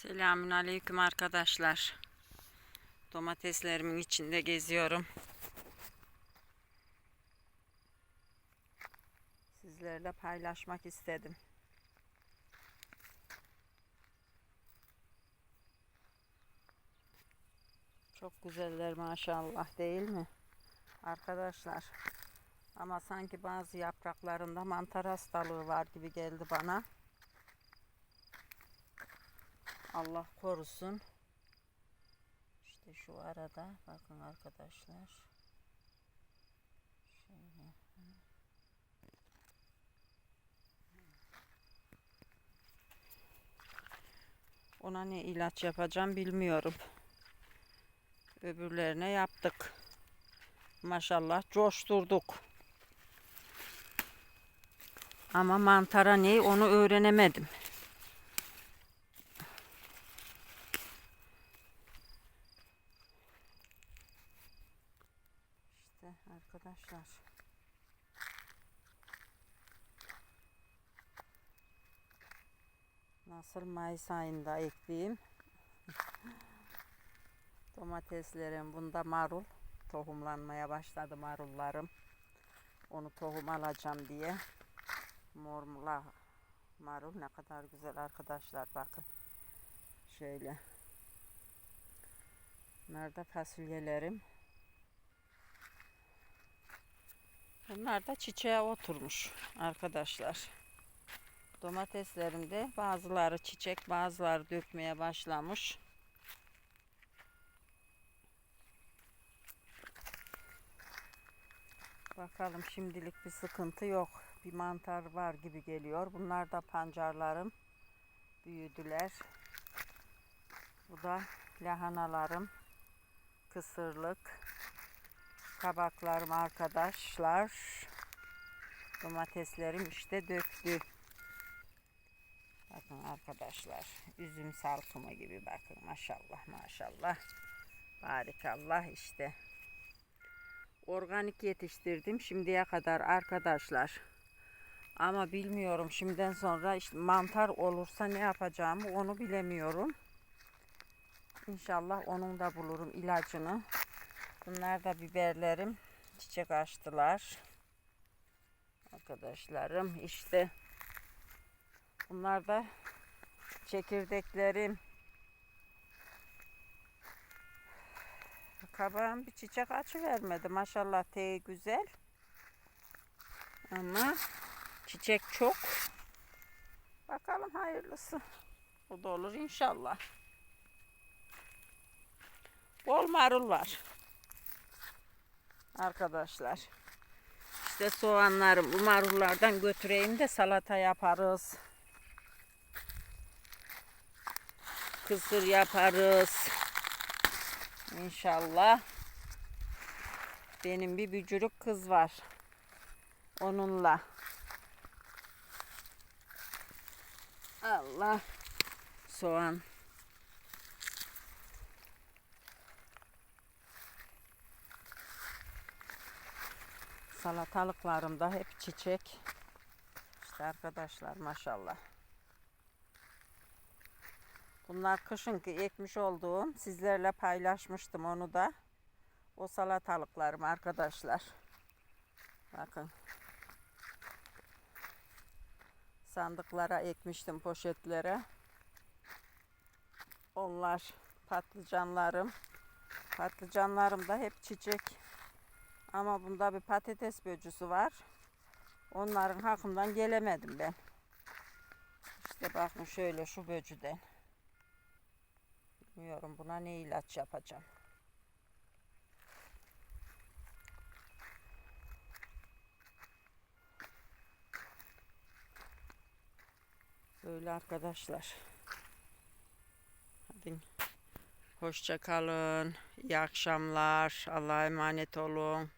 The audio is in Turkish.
Selamün aleyküm arkadaşlar. Domateslerimin içinde geziyorum. Sizlerle paylaşmak istedim. Çok güzeller maşallah değil mi? Arkadaşlar. Ama sanki bazı yapraklarında mantar hastalığı var gibi geldi bana. Allah korusun. İşte şu arada bakın arkadaşlar. Şöyle. Ona ne ilaç yapacağım bilmiyorum. Öbürlerine yaptık. Maşallah coşturduk. Ama mantara ne onu öğrenemedim. İşte arkadaşlar. Nasıl Mayıs ayında ekleyeyim. Domateslerim bunda marul. Tohumlanmaya başladı marullarım. Onu tohum alacağım diye. Mormula marul ne kadar güzel arkadaşlar bakın. Şöyle. Da fasulyelerim. Bunlar da çiçeğe oturmuş arkadaşlar. Domateslerimde bazıları çiçek bazıları dökmeye başlamış. Bakalım şimdilik bir sıkıntı yok. Bir mantar var gibi geliyor. Bunlar da pancarlarım. Büyüdüler. Bu da lahanalarım. Kısırlık. Kabaklarım arkadaşlar. Domateslerim işte döktü. Bakın arkadaşlar. Üzüm salkımı gibi bakın. Maşallah maşallah. Barikallah işte. Organik yetiştirdim şimdiye kadar arkadaşlar. Ama bilmiyorum şimdiden sonra işte mantar olursa ne yapacağımı onu bilemiyorum. İnşallah onun da bulurum ilacını. Bunlar da biberlerim çiçek açtılar. Arkadaşlarım işte bunlar da çekirdeklerim. Kabağım bir çiçek açı vermedi. Maşallah te güzel. Ama çiçek çok. Bakalım hayırlısı. O da olur inşallah. Bol marul var. Arkadaşlar. İşte soğanlarım bu marullardan götüreyim de salata yaparız. Kısır yaparız. İnşallah. Benim bir bücürük kız var. Onunla. Allah. Soğan. Salatalıklarımda hep çiçek. İşte arkadaşlar maşallah. Bunlar kışınki ekmiş olduğum sizlerle paylaşmıştım onu da. O salatalıklarım arkadaşlar. Bakın. Sandıklara ekmiştim poşetlere. Onlar patlıcanlarım. Patlıcanlarım da hep çiçek. Ama bunda bir patates böcüsü var. Onların hakkından gelemedim ben. İşte bakın şöyle şu böcüden. Bilmiyorum buna ne ilaç yapacağım. Böyle arkadaşlar. Hadi. Hoşça kalın. İyi akşamlar. Allah'a emanet olun.